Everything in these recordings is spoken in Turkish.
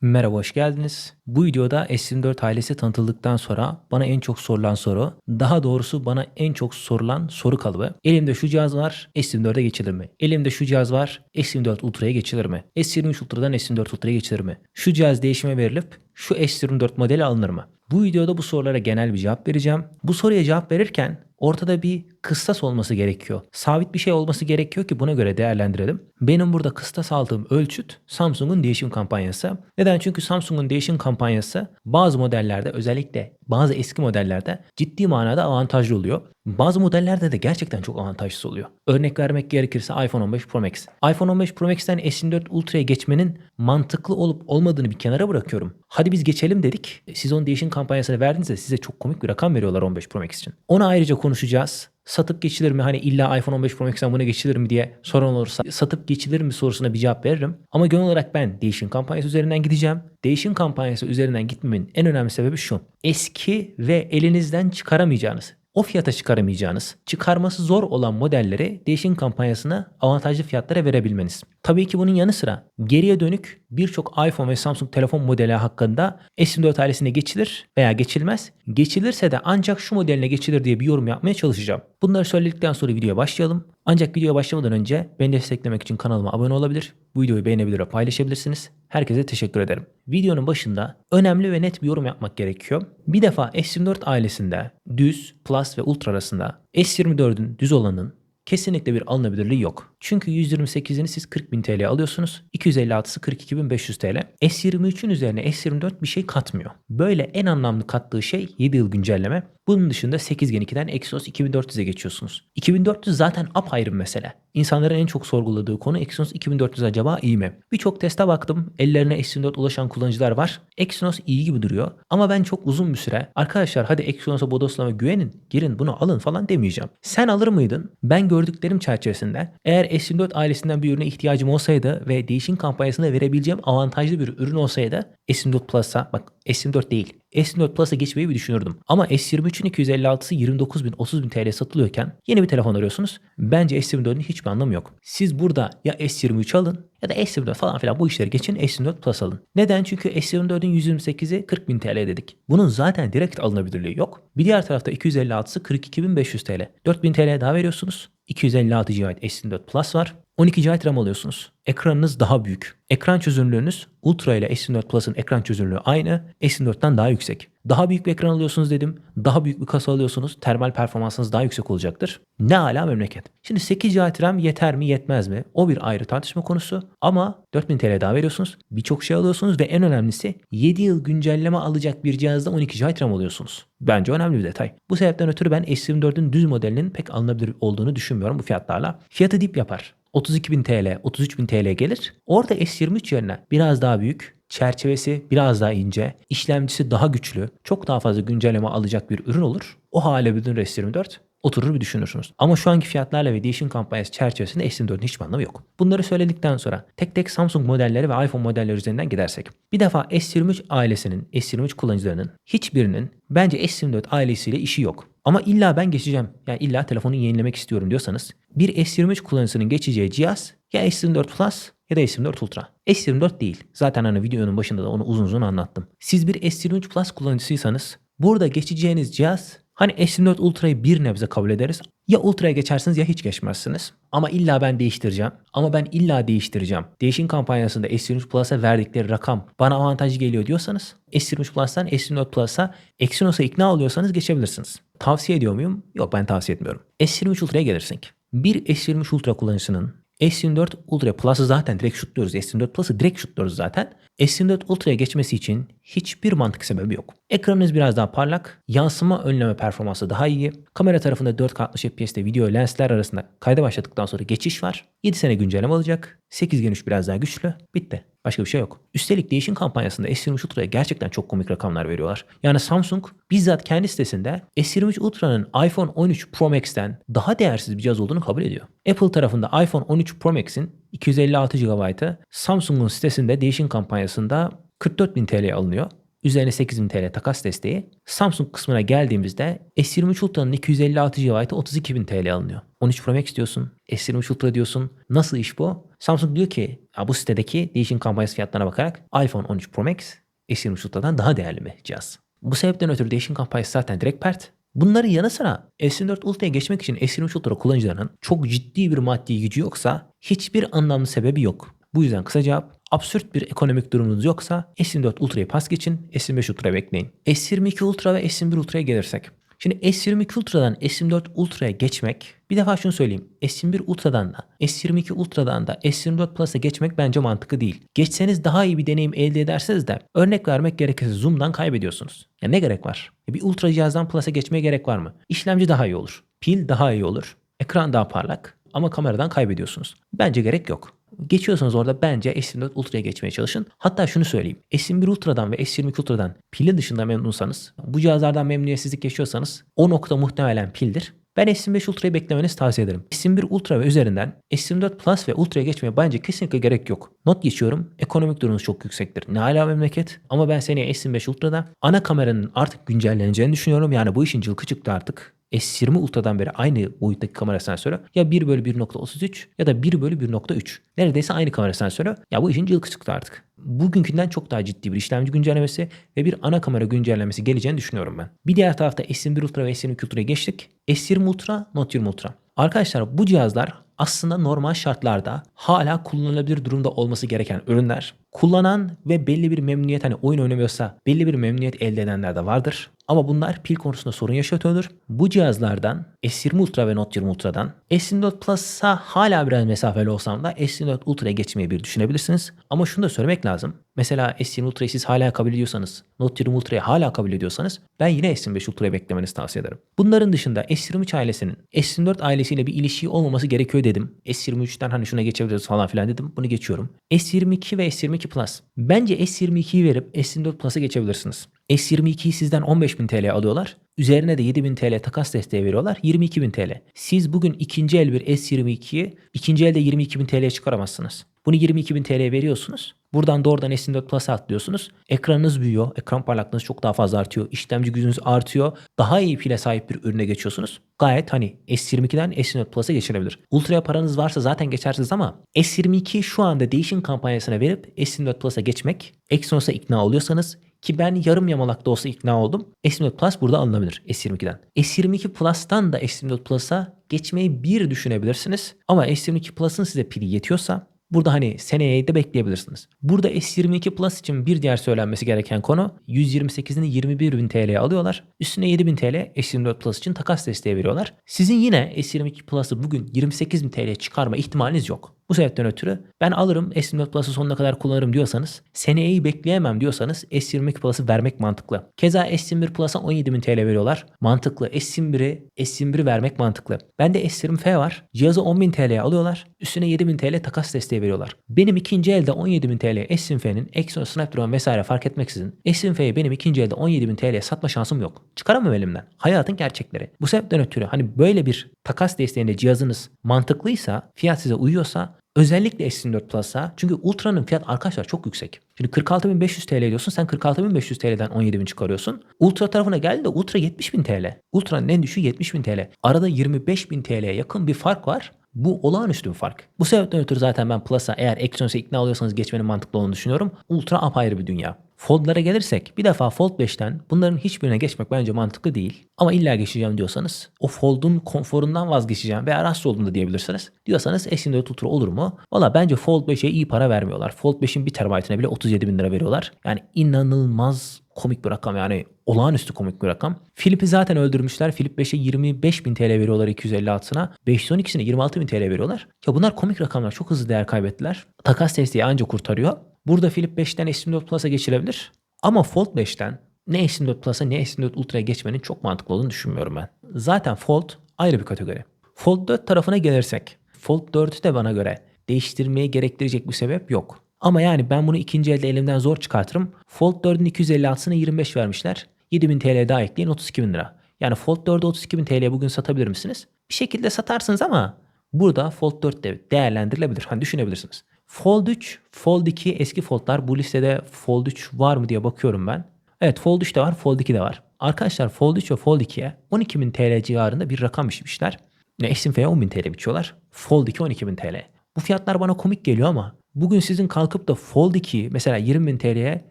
Merhaba, hoş geldiniz. Bu videoda S24 ailesi tanıtıldıktan sonra bana en çok sorulan soru, daha doğrusu bana en çok sorulan soru kalıbı. Elimde şu cihaz var, S24'e geçilir mi? Elimde şu cihaz var, S24 Ultra'ya geçilir mi? S23 Ultra'dan S24 Ultra'ya geçilir mi? Şu cihaz değişime verilip şu S24 modeli alınır mı? Bu videoda bu sorulara genel bir cevap vereceğim. Bu soruya cevap verirken ortada bir kıstas olması gerekiyor. Sabit bir şey olması gerekiyor ki buna göre değerlendirelim. Benim burada kıstas aldığım ölçüt Samsung'un değişim kampanyası. Neden? Çünkü Samsung'un değişim kampanyası bazı modellerde özellikle bazı eski modellerde ciddi manada avantajlı oluyor. Bazı modellerde de gerçekten çok avantajsız oluyor. Örnek vermek gerekirse iPhone 15 Pro Max. iPhone 15 Pro Max'ten S24 Ultra'ya geçmenin mantıklı olup olmadığını bir kenara bırakıyorum. Hadi biz geçelim dedik. Siz onun değişim kampanyasını verdiğinizde size çok komik bir rakam veriyorlar 15 Pro Max için. Onu ayrıca konuşacağız satıp geçilir mi? Hani illa iPhone 15 Pro Max'ten buna geçilir mi diye soran olursa satıp geçilir mi sorusuna bir cevap veririm. Ama genel olarak ben değişim kampanyası üzerinden gideceğim. Değişim kampanyası üzerinden gitmemin en önemli sebebi şu. Eski ve elinizden çıkaramayacağınız o fiyata çıkaramayacağınız, çıkarması zor olan modelleri değişim kampanyasına avantajlı fiyatlara verebilmeniz. Tabii ki bunun yanı sıra geriye dönük birçok iPhone ve Samsung telefon modeli hakkında S24 ailesine geçilir veya geçilmez. Geçilirse de ancak şu modeline geçilir diye bir yorum yapmaya çalışacağım. Bunları söyledikten sonra videoya başlayalım. Ancak videoya başlamadan önce beni desteklemek için kanalıma abone olabilir, bu videoyu beğenebilir ve paylaşabilirsiniz. Herkese teşekkür ederim. Videonun başında önemli ve net bir yorum yapmak gerekiyor. Bir defa S24 ailesinde düz, plus ve ultra arasında S24'ün düz olanın kesinlikle bir alınabilirliği yok. Çünkü 128'ini siz 40.000 TL alıyorsunuz. 256'sı 42.500 TL. S23'ün üzerine S24 bir şey katmıyor. Böyle en anlamlı kattığı şey 7 yıl güncelleme. Bunun dışında 8 Gen 2'den Exynos 2400'e geçiyorsunuz. 2400 zaten apayrı bir mesele. İnsanların en çok sorguladığı konu Exynos 2400 acaba iyi mi? Birçok teste baktım. Ellerine S24 ulaşan kullanıcılar var. Exynos iyi gibi duruyor. Ama ben çok uzun bir süre arkadaşlar hadi Exynos'a bodoslama güvenin. Girin bunu alın falan demeyeceğim. Sen alır mıydın? Ben gördüklerim çerçevesinde eğer S24 ailesinden bir ürüne ihtiyacım olsaydı ve değişim kampanyasında verebileceğim avantajlı bir ürün olsaydı S24 Plus'a bak S24 değil S24 Plus'a geçmeyi bir düşünürdüm. Ama S23'ün 256'sı 29 bin 30 bin TL satılıyorken yeni bir telefon arıyorsunuz. Bence S24'ün hiçbir anlamı yok. Siz burada ya S23 alın ya da S24 falan filan bu işleri geçin S24 Plus alın. Neden? Çünkü S24'ün 128'i 40 bin TL dedik. Bunun zaten direkt alınabilirliği yok. Bir diğer tarafta 256'sı 42.500 TL. 4000 TL daha veriyorsunuz. 256 GB S24 Plus var. 12 GB RAM alıyorsunuz. Ekranınız daha büyük. Ekran çözünürlüğünüz Ultra ile S24 Plus'ın ekran çözünürlüğü aynı. S24'ten daha yüksek. Daha büyük bir ekran alıyorsunuz dedim. Daha büyük bir kasa alıyorsunuz. Termal performansınız daha yüksek olacaktır. Ne ala memleket. Şimdi 8 GB RAM yeter mi yetmez mi? O bir ayrı tartışma konusu. Ama 4000 TL daha veriyorsunuz. Birçok şey alıyorsunuz ve en önemlisi 7 yıl güncelleme alacak bir cihazda 12 GB RAM alıyorsunuz. Bence önemli bir detay. Bu sebepten ötürü ben S24'ün düz modelinin pek alınabilir olduğunu düşünmüyorum bu fiyatlarla. Fiyatı dip yapar. 32.000 TL, 33.000 TL gelir. Orada S23 yerine biraz daha büyük, çerçevesi biraz daha ince, işlemcisi daha güçlü, çok daha fazla güncelleme alacak bir ürün olur. O hale bütün S24 oturur bir düşünürsünüz. Ama şu anki fiyatlarla ve değişim kampanyası çerçevesinde S24'ün hiçbir anlamı yok. Bunları söyledikten sonra tek tek Samsung modelleri ve iPhone modelleri üzerinden gidersek. Bir defa S23 ailesinin, S23 kullanıcılarının hiçbirinin bence S24 ailesiyle işi yok. Ama illa ben geçeceğim. Yani illa telefonu yenilemek istiyorum diyorsanız bir S23 kullanıcısının geçeceği cihaz ya S24 Plus ya da S24 Ultra. S24 değil. Zaten hani videonun başında da onu uzun uzun anlattım. Siz bir S23 Plus kullanıcısıysanız burada geçeceğiniz cihaz Hani S24 Ultra'yı bir nebze kabul ederiz. Ya Ultra'ya geçersiniz ya hiç geçmezsiniz. Ama illa ben değiştireceğim. Ama ben illa değiştireceğim. Değişim kampanyasında S23 Plus'a verdikleri rakam bana avantajlı geliyor diyorsanız S23 Plus'tan S24 Plus'a Exynos'a ikna oluyorsanız geçebilirsiniz. Tavsiye ediyor muyum? Yok ben tavsiye etmiyorum. S23 Ultra'ya gelirsek. Bir S23 Ultra kullanıcısının S24 Ultra Plus'ı zaten direkt şutluyoruz. S24 Plus'ı direkt şutluyoruz zaten. S24 Ultra'ya geçmesi için hiçbir mantık sebebi yok. Ekranınız biraz daha parlak, yansıma önleme performansı daha iyi. Kamera tarafında 4K 60 FPS'te video lensler arasında kayda başladıktan sonra geçiş var. 7 sene güncelleme alacak. 8 Gen 3 biraz daha güçlü. Bitti. Başka bir şey yok. Üstelik değişim kampanyasında S23 Ultra'ya gerçekten çok komik rakamlar veriyorlar. Yani Samsung bizzat kendi sitesinde S23 Ultra'nın iPhone 13 Pro Max'ten daha değersiz bir cihaz olduğunu kabul ediyor. Apple tarafında iPhone 13 Pro Max'in 256 GB'ı Samsung'un sitesinde değişim kampanyasında 44.000 TL alınıyor. Üzerine 8000 TL takas desteği. Samsung kısmına geldiğimizde S23 Ultra'nın 256 GB'ı 32.000 TL alınıyor. 13 Pro Max diyorsun. S23 Ultra diyorsun. Nasıl iş bu? Samsung diyor ki bu sitedeki değişim kampanyası fiyatlarına bakarak iPhone 13 Pro Max S23 Ultra'dan daha değerli mi cihaz? Bu sebepten ötürü değişim kampanyası zaten direkt pert. Bunların yanı sıra S24 Ultra'ya geçmek için S23 Ultra kullanıcılarının çok ciddi bir maddi gücü yoksa hiçbir anlamlı sebebi yok. Bu yüzden kısa cevap absürt bir ekonomik durumunuz yoksa S24 Ultra'yı pas geçin, S25 Ultra bekleyin. S22 Ultra ve S21 Ultra'ya gelirsek. Şimdi S22 Ultra'dan S24 Ultra'ya geçmek, bir defa şunu söyleyeyim. S21 Ultra'dan da, S22 Ultra'dan da S24 Plus'a geçmek bence mantıklı değil. Geçseniz daha iyi bir deneyim elde ederseniz de örnek vermek gerekirse Zoom'dan kaybediyorsunuz. Ya ne gerek var? Bir Ultra cihazdan Plus'a geçmeye gerek var mı? İşlemci daha iyi olur. Pil daha iyi olur. Ekran daha parlak ama kameradan kaybediyorsunuz. Bence gerek yok. Geçiyorsanız orada bence S24 Ultra'ya geçmeye çalışın. Hatta şunu söyleyeyim. S21 Ultra'dan ve S22 Ultra'dan pili dışında memnunsanız, bu cihazlardan memnuniyetsizlik yaşıyorsanız o nokta muhtemelen pildir. Ben S25 Ultra'yı beklemenizi tavsiye ederim. S21 Ultra ve üzerinden S24 Plus ve Ultra'ya geçmeye bence kesinlikle gerek yok. Not geçiyorum. Ekonomik durumunuz çok yüksektir. Ne hala memleket. Ama ben seneye S25 Ultra'da ana kameranın artık güncelleneceğini düşünüyorum. Yani bu işin cılkı çıktı artık. S20 Ultra'dan beri aynı boyuttaki kamera sensörü ya 1 bölü 1.33 ya da 1 bölü 1.3. Neredeyse aynı kamera sensörü. Ya bu işin cılkı çıktı artık. Bugünkünden çok daha ciddi bir işlemci güncellemesi ve bir ana kamera güncellemesi geleceğini düşünüyorum ben. Bir diğer tarafta S21 Ultra ve S22 Ultra'ya geçtik. S20 Ultra, Note 20 Ultra. Arkadaşlar bu cihazlar aslında normal şartlarda hala kullanılabilir durumda olması gereken ürünler. Kullanan ve belli bir memnuniyet hani oyun oynamıyorsa belli bir memnuniyet elde edenler de vardır. Ama bunlar pil konusunda sorun yaşatıyordur. Bu cihazlardan S20 Ultra ve Note 20 Ultra'dan S24 Plus'a hala biraz mesafeli olsam da S24 Ultra'ya geçmeyi bir düşünebilirsiniz. Ama şunu da söylemek lazım. Mesela S20 Ultra'yı siz hala kabul ediyorsanız, Note 20 Ultra'yı hala kabul ediyorsanız ben yine S25 Ultra'yı beklemenizi tavsiye ederim. Bunların dışında S23 ailesinin S24 ailesiyle bir ilişiği olmaması gerekiyor dedim. S23'ten hani şuna geçebiliriz falan filan dedim. Bunu geçiyorum. S22 ve S22 Plus. Bence S22'yi verip S24 Plus'a geçebilirsiniz. S22'yi sizden 15.000 TL alıyorlar. Üzerine de 7000 TL takas desteği veriyorlar. 22.000 TL. Siz bugün ikinci el bir S22'yi ikinci elde 22.000 TL'ye çıkaramazsınız. Bunu 22.000 TL veriyorsunuz. Buradan doğrudan S24 Plus'a atlıyorsunuz. Ekranınız büyüyor. Ekran parlaklığınız çok daha fazla artıyor. İşlemci gücünüz artıyor. Daha iyi pile sahip bir ürüne geçiyorsunuz. Gayet hani S22'den S24 Plus'a geçilebilir. Ultra'ya paranız varsa zaten geçersiniz ama S22 şu anda değişim kampanyasına verip S24 Plus'a geçmek Exynos'a ikna oluyorsanız ki ben yarım yamalak da olsa ikna oldum. S24 Plus burada alınabilir S22'den. S22 Plus'tan da S24 Plus'a geçmeyi bir düşünebilirsiniz. Ama S22 Plus'ın size pili yetiyorsa Burada hani seneye de bekleyebilirsiniz. Burada S22 Plus için bir diğer söylenmesi gereken konu 128'ini 21 bin TL'ye alıyorlar. Üstüne 7 bin TL S24 Plus için takas desteği veriyorlar. Sizin yine S22 Plus'ı bugün 28 bin TL'ye çıkarma ihtimaliniz yok. Bu sebepten ötürü ben alırım S24 Plus'ı sonuna kadar kullanırım diyorsanız, seneyi bekleyemem diyorsanız S22 Plus'ı vermek mantıklı. Keza S21 Plus'a 17.000 TL veriyorlar. Mantıklı. S21'i S21'i vermek mantıklı. Bende S20F var. Cihazı 10.000 TL'ye alıyorlar. Üstüne 7.000 TL takas desteği veriyorlar. Benim ikinci elde 17.000 TL S20F'nin Exynos Snapdragon vesaire fark etmeksizin S20F'yi benim ikinci elde 17.000 TL'ye satma şansım yok. Çıkaramam elimden. Hayatın gerçekleri. Bu sebepten ötürü hani böyle bir takas desteğinde cihazınız mantıklıysa, fiyat size uyuyorsa Özellikle S24 Plus'a çünkü Ultra'nın fiyat arkadaşlar çok yüksek. Şimdi 46.500 TL diyorsun sen 46.500 TL'den 17.000 çıkarıyorsun. Ultra tarafına geldi de Ultra 70.000 TL. Ultra'nın en düşüğü 70.000 TL. Arada 25.000 TL'ye yakın bir fark var. Bu olağanüstü bir fark. Bu sebepten ötürü zaten ben Plus'a eğer Exynos'a ikna oluyorsanız geçmenin mantıklı olduğunu düşünüyorum. Ultra apayrı bir dünya. Fold'lara gelirsek bir defa Fold 5'ten bunların hiçbirine geçmek bence mantıklı değil. Ama illa geçeceğim diyorsanız o Fold'un konforundan vazgeçeceğim veya rahatsız olduğunu diyebilirsiniz. Diyorsanız S24 Ultra olur mu? Valla bence Fold 5'e iyi para vermiyorlar. Fold 5'in 1 terabaytına bile 37 bin lira veriyorlar. Yani inanılmaz komik bir rakam yani olağanüstü komik bir rakam. Filip'i zaten öldürmüşler. Filip 5'e 25 bin TL veriyorlar 256'sına. 512'sine 26 bin TL veriyorlar. Ya bunlar komik rakamlar. Çok hızlı değer kaybettiler. Takas desteği anca kurtarıyor. Burada Flip 5'ten S24 Plus'a geçilebilir. Ama Fold 5'ten ne S24 Plus'a ne S24 Ultra'ya geçmenin çok mantıklı olduğunu düşünmüyorum ben. Zaten Fold ayrı bir kategori. Fold 4 tarafına gelirsek. Fold 4'ü de bana göre değiştirmeye gerektirecek bir sebep yok. Ama yani ben bunu ikinci elde elimden zor çıkartırım. Fold 4'ün 256'sına 25 vermişler. 7000 TL daha ekleyin 32 bin lira. Yani Fold 4'ü 32 bin TL'ye bugün satabilir misiniz? Bir şekilde satarsınız ama burada Fold 4 de değerlendirilebilir. Hani düşünebilirsiniz. Fold 3, Fold 2 eski Fold'lar. Bu listede Fold 3 var mı diye bakıyorum ben. Evet Fold 3 de var, Fold 2 de var. Arkadaşlar Fold 3 ve Fold 2'ye 12.000 TL civarında bir rakam biçmişler. Ne Esinfe'ye 10.000 TL biçiyorlar. Fold 2 12.000 TL. Bu fiyatlar bana komik geliyor ama bugün sizin kalkıp da Fold 2 mesela 20.000 TL'ye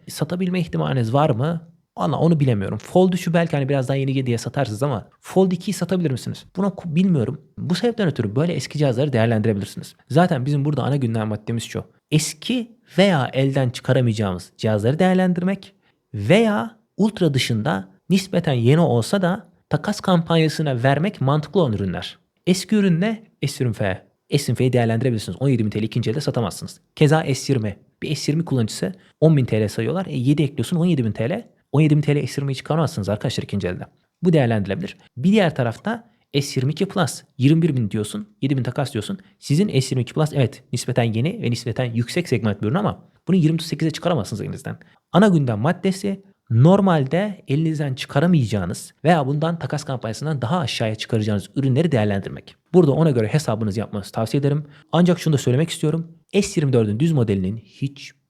satabilme ihtimaliniz var mı? Valla onu bilemiyorum. Fold 3'ü belki hani biraz daha yeni diye satarsınız ama Fold 2'yi satabilir misiniz? Buna bilmiyorum. Bu sebepten ötürü böyle eski cihazları değerlendirebilirsiniz. Zaten bizim burada ana gündem maddemiz şu. Eski veya elden çıkaramayacağımız cihazları değerlendirmek veya ultra dışında nispeten yeni olsa da takas kampanyasına vermek mantıklı olan ürünler. Eski ürün ne? S20 F. S20F'yi değerlendirebilirsiniz. 17.000 TL ikinci elde satamazsınız. Keza S20. Bir S20 kullanıcısı 10.000 TL sayıyorlar. E 7 ekliyorsun 17.000 TL. 17.000 TL S20'yi çıkaramazsınız arkadaşlar ikinci elde. Bu değerlendirilebilir. Bir diğer tarafta S22 Plus 21.000 diyorsun. 7.000 takas diyorsun. Sizin S22 Plus evet nispeten yeni ve nispeten yüksek segment bir ürün ama bunu 28'e çıkaramazsınız elinizden. Ana gündem maddesi normalde elinizden çıkaramayacağınız veya bundan takas kampanyasından daha aşağıya çıkaracağınız ürünleri değerlendirmek. Burada ona göre hesabınızı yapmanızı tavsiye ederim. Ancak şunu da söylemek istiyorum. S24'ün düz modelinin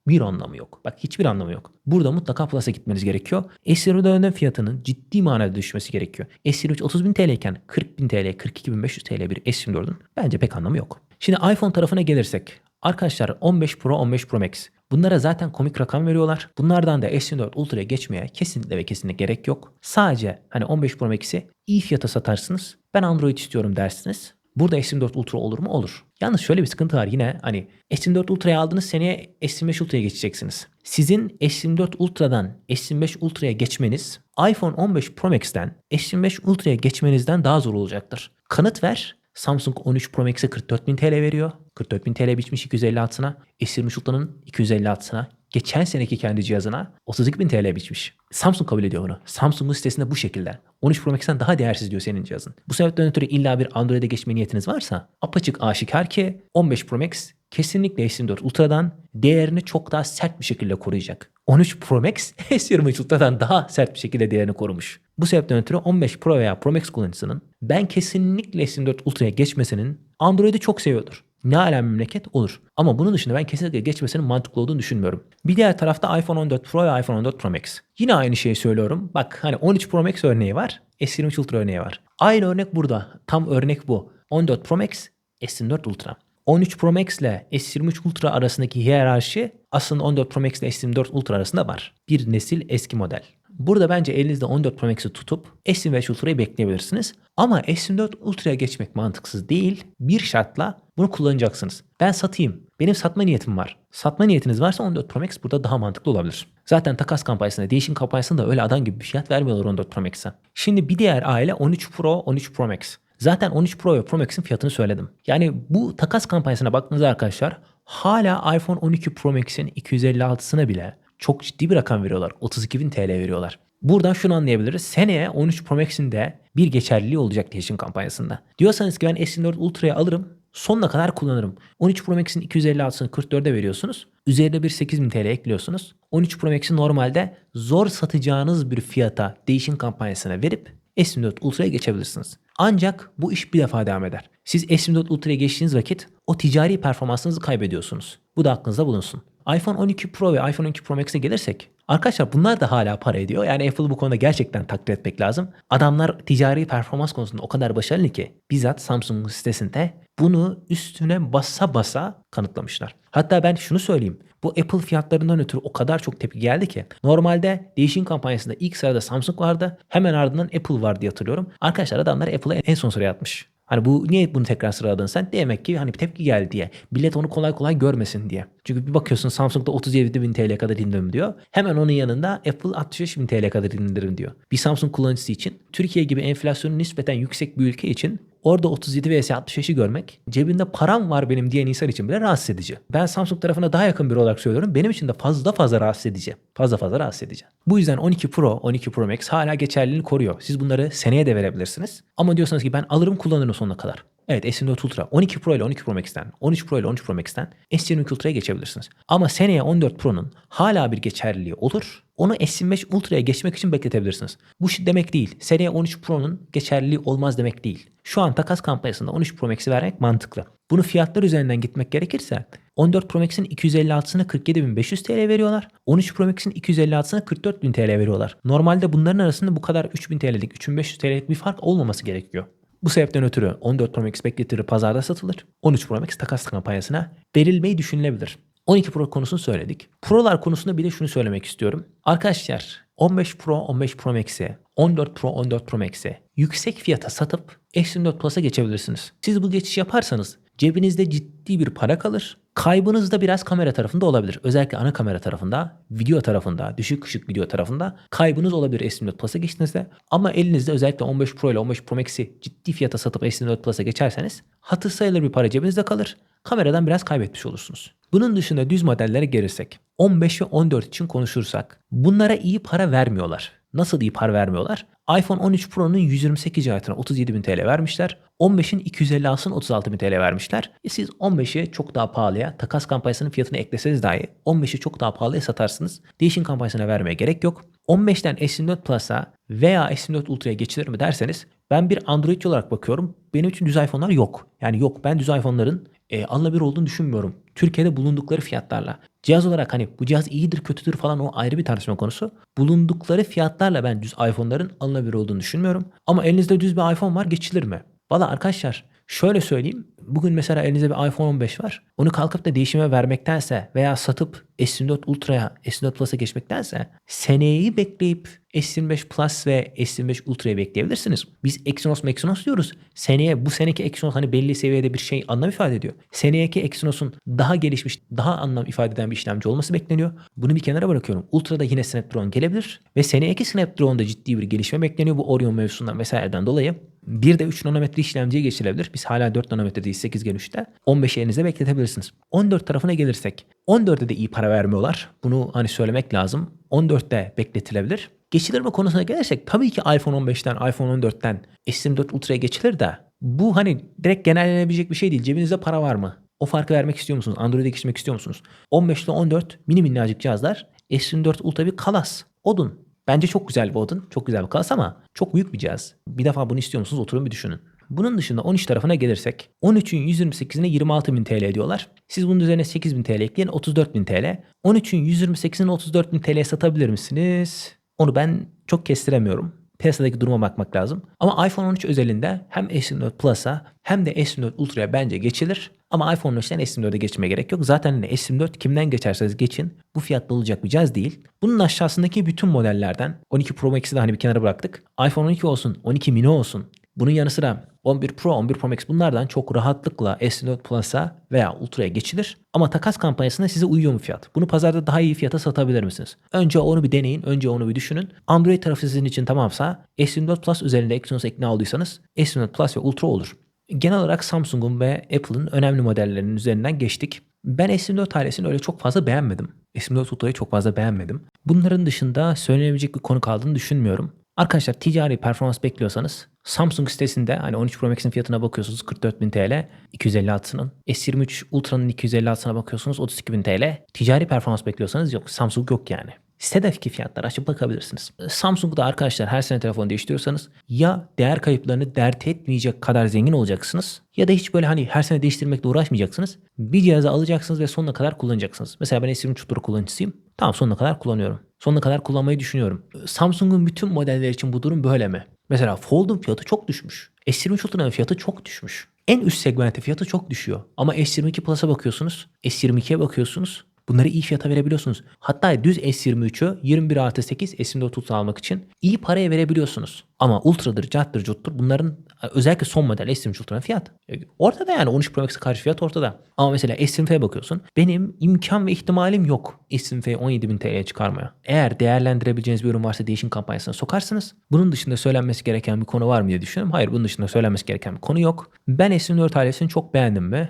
hiçbir anlamı yok. Bak hiçbir anlamı yok. Burada mutlaka Plus'a gitmeniz gerekiyor. S24'ün fiyatının ciddi manada düşmesi gerekiyor. S23 30.000 TL iken 40.000 TL, 42.500 TL bir S24'ün bence pek anlamı yok. Şimdi iPhone tarafına gelirsek. Arkadaşlar 15 Pro, 15 Pro Max. Bunlara zaten komik rakam veriyorlar. Bunlardan da S24 Ultra'ya geçmeye kesinlikle ve kesinlikle gerek yok. Sadece hani 15 Pro Max'i iyi fiyata satarsınız. Ben Android istiyorum dersiniz. Burada S24 Ultra olur mu? Olur. Yalnız şöyle bir sıkıntı var yine hani S24 Ultra'yı aldığınız seneye S25 Ultra'ya geçeceksiniz. Sizin S24 Ultra'dan S25 Ultra'ya geçmeniz iPhone 15 Pro Max'ten S25 Ultra'ya geçmenizden daha zor olacaktır. Kanıt ver. Samsung 13 Pro Max'e 44.000 TL veriyor. 44.000 TL biçmiş 256'sına. S23 Ultra'nın 256'sına. Geçen seneki kendi cihazına 32.000 TL biçmiş. Samsung kabul ediyor bunu. Samsung'un sitesinde bu şekilde. 13 Pro Max'ten daha değersiz diyor senin cihazın. Bu sebepten ötürü illa bir Android'e geçme niyetiniz varsa apaçık aşikar ki 15 Pro Max kesinlikle S24 Ultra'dan değerini çok daha sert bir şekilde koruyacak. 13 Pro Max S23 Ultra'dan daha sert bir şekilde değerini korumuş. Bu sebepten ötürü 15 Pro veya Pro Max kullanıcısının ben kesinlikle S24 Ultra'ya geçmesinin Android'i çok seviyordur. Ne alem memleket olur. Ama bunun dışında ben kesinlikle geçmesinin mantıklı olduğunu düşünmüyorum. Bir diğer tarafta iPhone 14 Pro ve iPhone 14 Pro Max. Yine aynı şeyi söylüyorum. Bak hani 13 Pro Max örneği var. S23 Ultra örneği var. Aynı örnek burada. Tam örnek bu. 14 Pro Max, S24 Ultra. 13 Pro Max ile S23 Ultra arasındaki hiyerarşi aslında 14 Pro Max ile S24 Ultra arasında var. Bir nesil eski model. Burada bence elinizde 14 Pro Max'i tutup S25 Ultra'yı bekleyebilirsiniz. Ama S24 Ultra'ya geçmek mantıksız değil. Bir şartla bunu kullanacaksınız. Ben satayım. Benim satma niyetim var. Satma niyetiniz varsa 14 Pro Max burada daha mantıklı olabilir. Zaten takas kampanyasında, değişim kampanyasında öyle adam gibi bir fiyat vermiyorlar 14 Pro Max'e. Şimdi bir diğer aile 13 Pro, 13 Pro Max. Zaten 13 Pro ve Pro Max'in fiyatını söyledim. Yani bu takas kampanyasına baktığınızda arkadaşlar hala iPhone 12 Pro Max'in 256'sına bile çok ciddi bir rakam veriyorlar. 32.000 TL veriyorlar. Buradan şunu anlayabiliriz. Seneye 13 Pro Max'in de bir geçerliliği olacak değişim kampanyasında. Diyorsanız ki ben S24 Ultra'yı alırım. Sonuna kadar kullanırım. 13 Pro Max'in 256'sını 44'e veriyorsunuz. Üzerine bir 8000 TL ekliyorsunuz. 13 Pro Max'i normalde zor satacağınız bir fiyata değişim kampanyasına verip S24 Ultra'ya geçebilirsiniz. Ancak bu iş bir defa devam eder. Siz S24 Ultra'ya geçtiğiniz vakit o ticari performansınızı kaybediyorsunuz. Bu da aklınızda bulunsun. iPhone 12 Pro ve iPhone 12 Pro Max'e gelirsek arkadaşlar bunlar da hala para ediyor. Yani Apple bu konuda gerçekten takdir etmek lazım. Adamlar ticari performans konusunda o kadar başarılı ki bizzat Samsung'un sitesinde bunu üstüne basa basa kanıtlamışlar. Hatta ben şunu söyleyeyim. Bu Apple fiyatlarından ötürü o kadar çok tepki geldi ki. Normalde değişim kampanyasında ilk sırada Samsung vardı. Hemen ardından Apple vardı diye hatırlıyorum. Arkadaşlar adamlar Apple'ı en son sıraya atmış. Hani bu niye bunu tekrar sıraladın sen? Demek ki hani bir tepki geldi diye. Millet onu kolay kolay görmesin diye. Çünkü bir bakıyorsun Samsung'da 37 bin TL kadar indirim diyor. Hemen onun yanında Apple 65 bin TL kadar indirim diyor. Bir Samsung kullanıcısı için Türkiye gibi enflasyonu nispeten yüksek bir ülke için orada 37 vs 65'i görmek cebinde param var benim diyen insan için bile rahatsız edici. Ben Samsung tarafına daha yakın biri olarak söylüyorum. Benim için de fazla fazla rahatsız edici. Fazla fazla rahatsız edici. Bu yüzden 12 Pro, 12 Pro Max hala geçerliliğini koruyor. Siz bunları seneye de verebilirsiniz. Ama diyorsanız ki ben alırım kullanırım sonuna kadar. Evet S24 Ultra 12 Pro ile 12 Pro Max'ten 13 Pro ile 13 Pro Max'ten S22 Ultra'ya geçebilirsiniz. Ama seneye 14 Pro'nun hala bir geçerliliği olur. Onu S25 Ultra'ya geçmek için bekletebilirsiniz. Bu şey demek değil. Seneye 13 Pro'nun geçerliliği olmaz demek değil. Şu an takas kampanyasında 13 Pro Max'i vermek mantıklı. Bunu fiyatlar üzerinden gitmek gerekirse 14 Pro Max'in 256'sına 47.500 TL veriyorlar. 13 Pro Max'in 256'sına 44.000 TL veriyorlar. Normalde bunların arasında bu kadar 3.000 TL'lik, 3.500 TL'lik bir fark olmaması gerekiyor. Bu sebepten ötürü 14 Pro Max bekletilir pazarda satılır. 13 Pro Max takas kampanyasına verilmeyi düşünülebilir. 12 Pro konusunu söyledik. Pro'lar konusunda bir de şunu söylemek istiyorum. Arkadaşlar 15 Pro 15 Pro Max'e 14 Pro 14 Pro Max'e yüksek fiyata satıp S24 Plus'a geçebilirsiniz. Siz bu geçiş yaparsanız cebinizde ciddi bir para kalır. Kaybınız da biraz kamera tarafında olabilir. Özellikle ana kamera tarafında, video tarafında, düşük ışık video tarafında kaybınız olabilir S24 Plus'a geçtiğinizde. Ama elinizde özellikle 15 Pro ile 15 Pro Max'i ciddi fiyata satıp S24 Plus'a geçerseniz hatır sayılır bir para cebinizde kalır. Kameradan biraz kaybetmiş olursunuz. Bunun dışında düz modellere gelirsek 15 ve 14 için konuşursak bunlara iyi para vermiyorlar. Nasıl iyi para vermiyorlar? iPhone 13 Pro'nun 128 GB'ına 37.000 TL vermişler. 15'in 256'sını 36.000 TL vermişler. E siz 15'i çok daha pahalıya takas kampanyasının fiyatını ekleseniz dahi 15'i çok daha pahalıya satarsınız. Değişim kampanyasına vermeye gerek yok. 15'ten S24 Plus'a veya S24 Ultra'ya geçilir mi derseniz ben bir Android olarak bakıyorum. Benim için düz iPhone'lar yok. Yani yok ben düz iPhone'ların e, alınabilir olduğunu düşünmüyorum. Türkiye'de bulundukları fiyatlarla. Cihaz olarak hani bu cihaz iyidir kötüdür falan o ayrı bir tartışma konusu. Bulundukları fiyatlarla ben düz iPhone'ların alınabilir olduğunu düşünmüyorum. Ama elinizde düz bir iPhone var geçilir mi? Valla arkadaşlar şöyle söyleyeyim. Bugün mesela elinizde bir iPhone 15 var. Onu kalkıp da değişime vermektense veya satıp S24 Ultra'ya, S24 Plus'a geçmektense seneyi bekleyip S25 Plus ve S25 Ultra'yı bekleyebilirsiniz. Biz Exynos Exynos diyoruz. Seneye bu seneki Exynos hani belli seviyede bir şey anlam ifade ediyor. Seneyeki Exynos'un daha gelişmiş, daha anlam ifade eden bir işlemci olması bekleniyor. Bunu bir kenara bırakıyorum. Ultra'da yine Snapdragon gelebilir ve seneyeki Snapdragon'da ciddi bir gelişme bekleniyor bu Orion mevzusundan vesaireden dolayı. Bir de 3 nanometre işlemciye geçilebilir. Biz hala 4 nanometredeyiz 8 Gen 3'te. 15'i elinizde bekletebilirsiniz. 14 tarafına gelirsek. 14'te de iyi para vermiyorlar. Bunu hani söylemek lazım. 14'te bekletilebilir. Geçilir mi konusuna gelirsek tabii ki iPhone 15'ten, iPhone 14'ten S24 Ultra'ya geçilir de bu hani direkt genellenebilecek bir şey değil. Cebinizde para var mı? O farkı vermek istiyor musunuz? Android'e geçmek istiyor musunuz? 15 ile 14 mini minnacık cihazlar. S24 Ultra bir kalas. Odun. Bence çok güzel bir odun. Çok güzel bir kalas ama çok büyük bir cihaz. Bir defa bunu istiyor musunuz? Oturun bir düşünün. Bunun dışında 13 tarafına gelirsek 13'ün 128'ine 26.000 TL diyorlar. Siz bunun üzerine 8.000 TL ekleyin 34.000 TL. 13'ün 128'ini 34.000 TL'ye satabilir misiniz? Onu ben çok kestiremiyorum. Piyasadaki duruma bakmak lazım. Ama iPhone 13 özelinde hem S24 Plus'a hem de S24 Ultra'ya bence geçilir. Ama iPhone 13'ten S24'e geçmeye gerek yok. Zaten hani S24 kimden geçerseniz geçin bu fiyatta olacak bir cihaz değil. Bunun aşağısındaki bütün modellerden 12 Pro Max'i de hani bir kenara bıraktık. iPhone 12 olsun, 12 mini olsun. Bunun yanı sıra 11 Pro, 11 Pro Max bunlardan çok rahatlıkla S24 Plus'a veya Ultra'ya geçilir. Ama takas kampanyasında size uyuyor mu fiyat? Bunu pazarda daha iyi fiyata satabilir misiniz? Önce onu bir deneyin, önce onu bir düşünün. Android tarafı sizin için tamamsa S24 Plus üzerinde Exynos ekne aldıysanız S24 Plus ve Ultra olur. Genel olarak Samsung'un ve Apple'ın önemli modellerinin üzerinden geçtik. Ben S24 ailesini öyle çok fazla beğenmedim. S24 Ultra'yı çok fazla beğenmedim. Bunların dışında söylenebilecek bir konu kaldığını düşünmüyorum. Arkadaşlar ticari performans bekliyorsanız Samsung sitesinde hani 13 Pro Max'in fiyatına bakıyorsunuz 44.000 TL 256'sının. S23 Ultra'nın 256'sına bakıyorsunuz 32.000 TL. Ticari performans bekliyorsanız yok. Samsung yok yani. Sitedeki fiyatlar açıp bakabilirsiniz. Samsung'da arkadaşlar her sene telefon değiştiriyorsanız ya değer kayıplarını dert etmeyecek kadar zengin olacaksınız ya da hiç böyle hani her sene değiştirmekle uğraşmayacaksınız. Bir cihazı alacaksınız ve sonuna kadar kullanacaksınız. Mesela ben S23 Ultra kullanıcısıyım. Tamam sonuna kadar kullanıyorum. Sonuna kadar kullanmayı düşünüyorum. Samsung'un bütün modeller için bu durum böyle mi? Mesela Fold'un fiyatı çok düşmüş. S23 Ultra'nın fiyatı çok düşmüş. En üst segmente fiyatı çok düşüyor. Ama S22 Plus'a bakıyorsunuz. S22'ye bakıyorsunuz. Bunları iyi fiyata verebiliyorsunuz. Hatta düz S23'ü 21 artı 8 S24 Ultra almak için iyi paraya verebiliyorsunuz. Ama Ultra'dır, Cart'tır, Cut'tur bunların özellikle son model S23 Ultra'nın fiyat. Ortada yani 13 Pro Max'e karşı fiyat ortada. Ama mesela S20F'ye bakıyorsun. Benim imkan ve ihtimalim yok S20F'yi 17.000 TL'ye çıkarmaya. Eğer değerlendirebileceğiniz bir ürün varsa değişim kampanyasına sokarsınız. Bunun dışında söylenmesi gereken bir konu var mı diye düşünüyorum. Hayır bunun dışında söylenmesi gereken bir konu yok. Ben S24 ailesini çok beğendim ve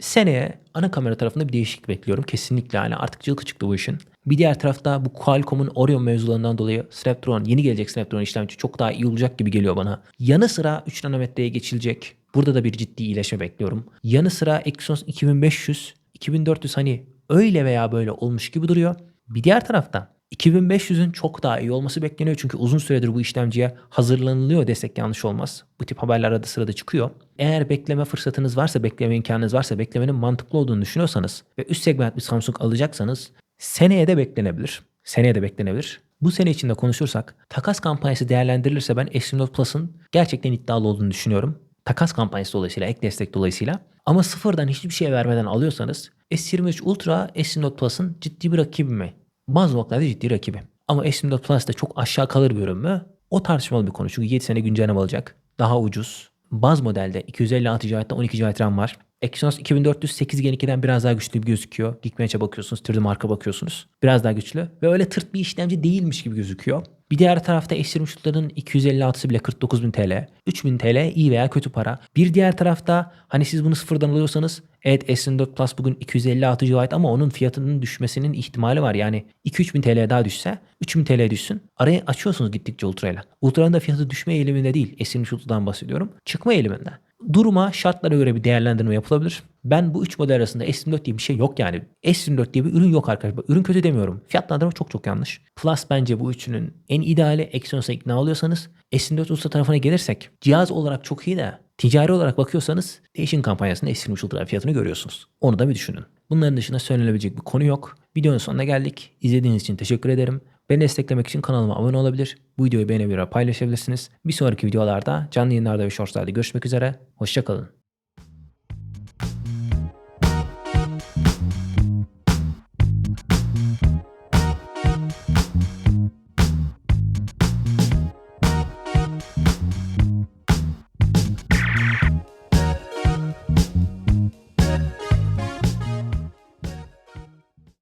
seneye ana kamera tarafında bir değişiklik bekliyorum. Kesinlikle yani artık cılkı çıktı bu işin. Bir diğer tarafta bu Qualcomm'un Orion mevzularından dolayı Snapdragon, yeni gelecek Snapdragon işlemci çok daha iyi olacak gibi geliyor bana. Yanı sıra 3 nanometreye geçilecek. Burada da bir ciddi iyileşme bekliyorum. Yanı sıra Exynos 2500, 2400 hani öyle veya böyle olmuş gibi duruyor. Bir diğer tarafta 2500'ün çok daha iyi olması bekleniyor. Çünkü uzun süredir bu işlemciye hazırlanılıyor desek yanlış olmaz. Bu tip haberler arada sırada çıkıyor. Eğer bekleme fırsatınız varsa, bekleme imkanınız varsa, beklemenin mantıklı olduğunu düşünüyorsanız ve üst segment bir Samsung alacaksanız seneye de beklenebilir. Seneye de beklenebilir. Bu sene içinde konuşursak takas kampanyası değerlendirilirse ben S24 Plus'ın gerçekten iddialı olduğunu düşünüyorum. Takas kampanyası dolayısıyla, ek destek dolayısıyla. Ama sıfırdan hiçbir şey vermeden alıyorsanız S23 Ultra S24 Plus'ın ciddi bir rakibi mi? Bazı noktalarda ciddi rakibi. Ama S24 Plus da çok aşağı kalır bir ürün mü? O tartışmalı bir konu. Çünkü 7 sene güncelleme alacak. Daha ucuz. Baz modelde 256 GB'da 12 GB RAM var. Exynos 2400 8 Gen 2'den biraz daha güçlü gibi gözüküyor. Geekbench'e bakıyorsunuz, 3D Mark'a bakıyorsunuz. Biraz daha güçlü. Ve öyle tırt bir işlemci değilmiş gibi gözüküyor. Bir diğer tarafta S23'ların 256'sı bile 49.000 TL. 3000 TL iyi veya kötü para. Bir diğer tarafta hani siz bunu sıfırdan alıyorsanız evet S24 Plus bugün 256 GB ama onun fiyatının düşmesinin ihtimali var. Yani 2-3000 TL daha düşse 3000 TL düşsün. Arayı açıyorsunuz gittikçe Ultra ile. Ultra'nın da fiyatı düşme eğiliminde değil. S23 Ultra'dan bahsediyorum. Çıkma eğiliminde. Duruma, şartlara göre bir değerlendirme yapılabilir. Ben bu üç model arasında S24 diye bir şey yok yani. S24 diye bir ürün yok arkadaşlar. Ürün kötü demiyorum. Fiyatlandırma çok çok yanlış. Plus bence bu üçünün en ideali. Exynos'a ikna oluyorsanız S24 Ultra tarafına gelirsek cihaz olarak çok iyi de ticari olarak bakıyorsanız değişim kampanyasında S23 Ultra fiyatını görüyorsunuz. Onu da bir düşünün. Bunların dışında söylenebilecek bir konu yok. Videonun sonuna geldik. İzlediğiniz için teşekkür ederim. Beni desteklemek için kanalıma abone olabilir. Bu videoyu beğenebilir ve paylaşabilirsiniz. Bir sonraki videolarda canlı yayınlarda ve shortslarda görüşmek üzere. Hoşçakalın.